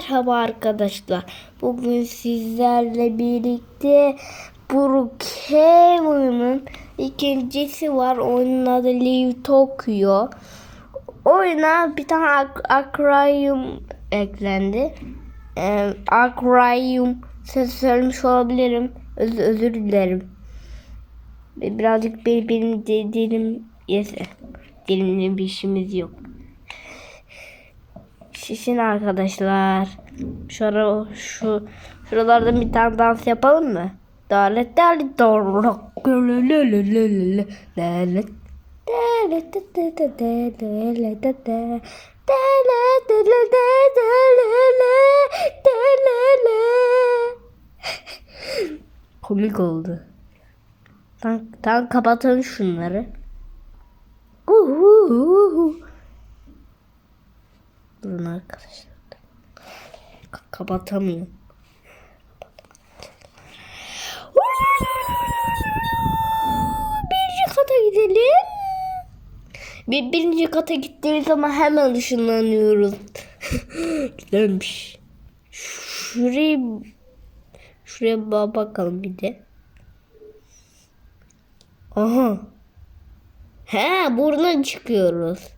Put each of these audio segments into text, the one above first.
Merhaba arkadaşlar. Bugün sizlerle birlikte Brookhaven'ın ikincisi var. Onun adı Live Tokyo. Oyuna bir tane ak- akvaryum eklendi. Ee, akvaryum ses söylemiş olabilirim. Öz- özür dilerim. Birazcık bir benim dilim yese. Dilimle bir işimiz yok. Şişin arkadaşlar. Şura, şu şuralarda bir tane dans yapalım mı? Dalet dalet lelelelelele dalet Komik oldu. Tamam, tamam kapatalım şunları. Uhuhu. Durun arkadaşlar. Ka- kapatamıyorum. Birinci kata gidelim. Bir, birinci kata gittiğimiz zaman hemen ışınlanıyoruz. Güzelmiş. Şuraya şuraya ba- bakalım bir de. Aha. He buradan çıkıyoruz.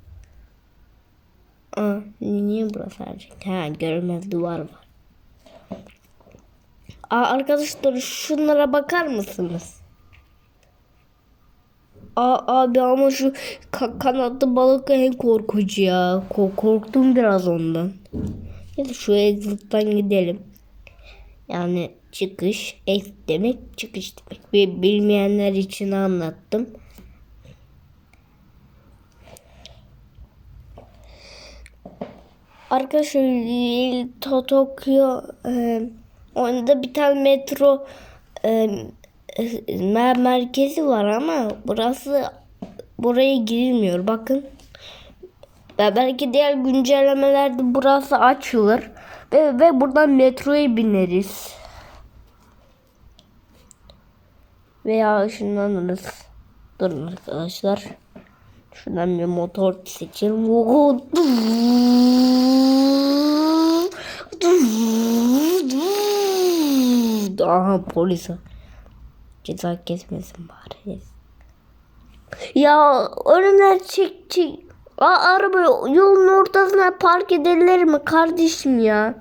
Aa, niye burası harcık? Ha görünmez duvar var. Aa, arkadaşlar şunlara bakar mısınız? Aa, abi ama şu ka- kanatlı balık en korkunç ya. Ko- korktum biraz ondan. Da şu exit'ten gidelim. Yani çıkış, exit demek çıkış demek. Bilmeyenler için anlattım. Arkadaşlar To- Tokyo e, onda bir tane metro e, e, mer- merkezi var ama burası buraya girilmiyor. Bakın. Ve belki diğer güncellemelerde burası açılır ve, ve buradan metroya bineriz. Veya ışınlanırız. Durun arkadaşlar. Şuradan bir motor seçelim. Aha polis. Ceza kesmesin bari. Ya önüne çek çek. Aa, araba yolun ortasına park edilir mi kardeşim ya?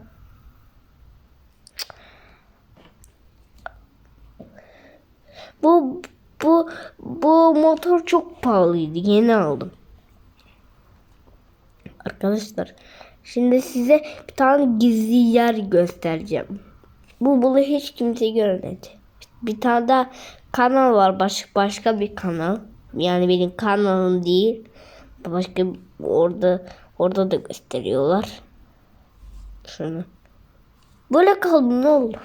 Bu bu bu motor çok pahalıydı. Yeni aldım. Arkadaşlar şimdi size bir tane gizli yer göstereceğim. Bu bunu hiç kimse görmedi. Bir tane daha kanal var. Baş, başka bir kanal. Yani benim kanalım değil. Başka orada orada da gösteriyorlar. Şunu. Böyle kaldım ne oldu?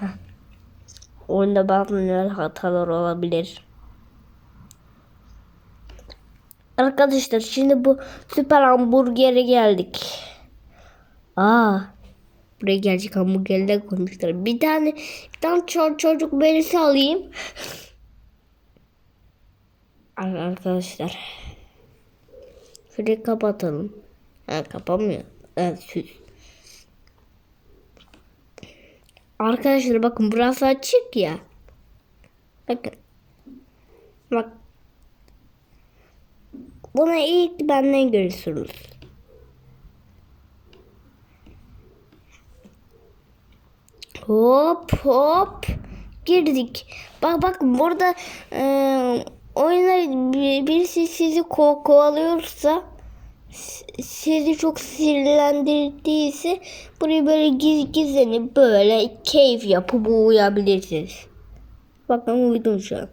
Oyunda bazı hatalar olabilir. Arkadaşlar şimdi bu süper hamburgere geldik. Aa, buraya gelecek hamburgerler koymuşlar. Bir tane bir tane ço- çocuk berisi alayım. Ar- Arkadaşlar. Şurayı kapatalım. Ha kapamıyor. Evet süs. Arkadaşlar bakın burası açık ya. Bakın. Bak. Buna ilk benden görürsünüz. Hop hop girdik. Bak bak burada e, oyuna bir- birisi sizi ko kovalıyorsa sizi çok sinirlendirdiyse buraya böyle giz gizlenip böyle keyif yapıp uyuyabilirsiniz. Bakın uyudum şu an.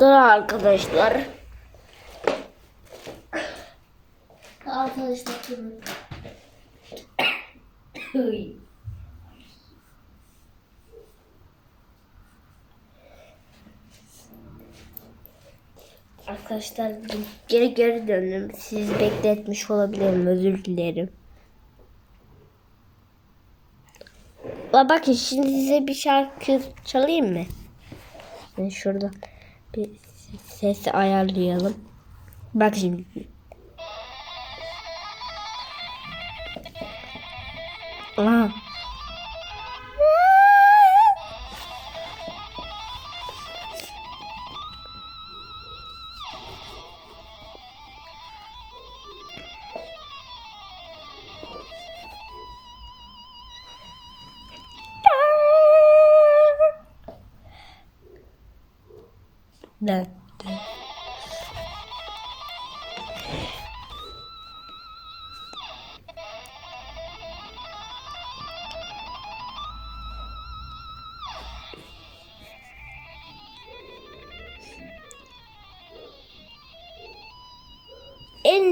Dur arkadaşlar. Arkadaşlar Uy. Arkadaşlar geri geri döndüm. Sizi bekletmiş olabilirim. Özür dilerim. Ba- Bakın şimdi size bir şarkı çalayım mı? Ben şurada bir sesi ayarlayalım. Bak şimdi. Aha. Evet.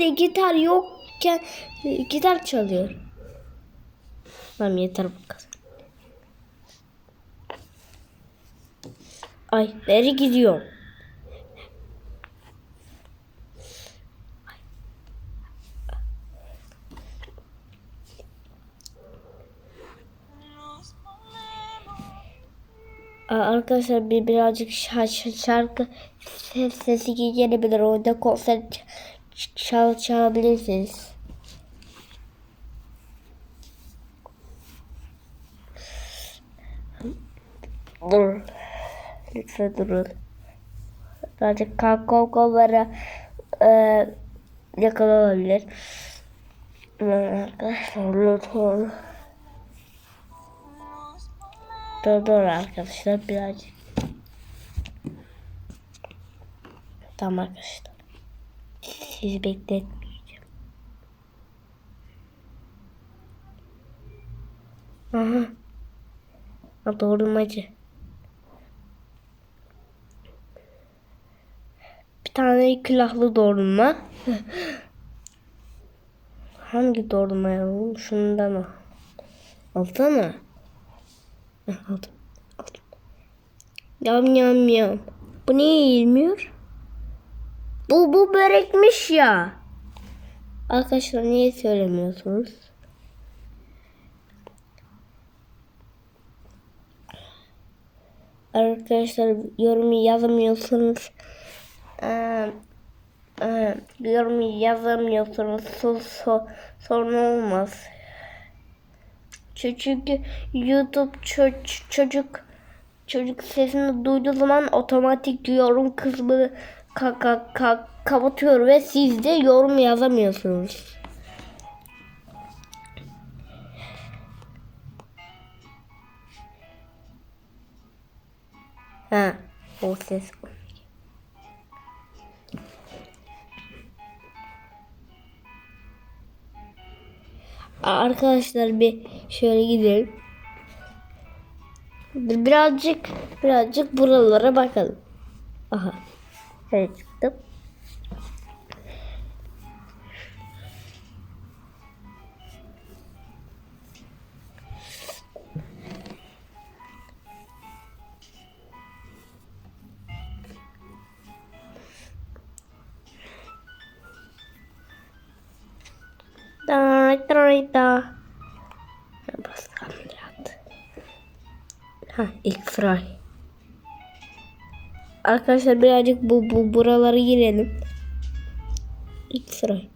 Elinde gitar yokken gitar çalıyor. Tamam yeter bu kadar. Ay beri gidiyorum. Arkadaşlar bir birazcık şarkı, şarkı ses, sesi gelebilir. Orada konser çal, çalabilirsiniz. Dur. Lütfen durun. Kakao kolları e, yakın olabilir. Arkadaşlar lütfen. Dur dur arkadaşlar birazcık. Tamam arkadaşlar. Sizi bekletmeyeceğim. Aha. Ha, doğrulmacı. Bir tane külahlı doğrulma. Hangi doğrulma alalım? Şundan al. Alsana. Aldım. Aldım. Yam yam yam. Bu niye yiyilmiyor? Bu bu börekmiş ya. Arkadaşlar niye söylemiyorsunuz? Arkadaşlar yorum yazamıyorsunuz. Ee, e, yorum yazamıyorsunuz. So, so, sorun olmaz. Çünkü YouTube ço- çocuk çocuk sesini duyduğu zaman otomatik yorum kısmını ka- ka- ka- kapatıyor ve siz de yorum yazamıyorsunuz. Ha, o ses. Arkadaşlar bir şöyle gidelim. Birazcık birazcık buralara bakalım. Aha. Evet çıktım. Da da da. Biraz. Ha ilk fry. Arkadaşlar birazcık bu, bu buraları girelim. İlk fry.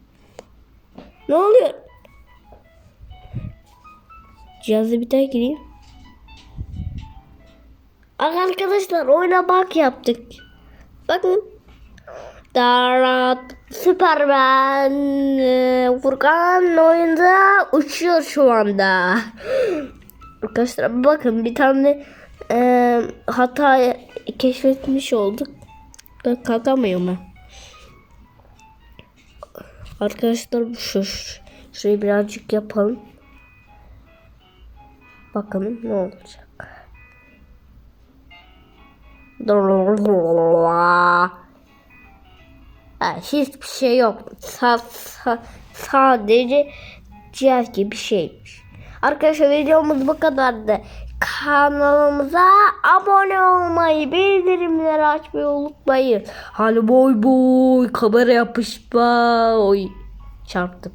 Ne oluyor? Cihazı bir daha gireyim. Arkadaşlar oyuna bak yaptık. Bakın. Darat Süpermen e, Furkan oyunda uçuyor şu anda. Arkadaşlar bakın bir tane e, hata keşfetmiş olduk. Ben kalkamıyorum ben. Arkadaşlar şu şurayı birazcık yapalım. Bakalım ne olacak. Ha, hiçbir şey yok. Sa sa sadece cihaz gibi bir şeymiş. Arkadaşlar videomuz bu kadardı. Kanalımıza abone olmayı, bildirimleri açmayı unutmayın. Hadi boy boy kamera yapışma. Oy çarptım.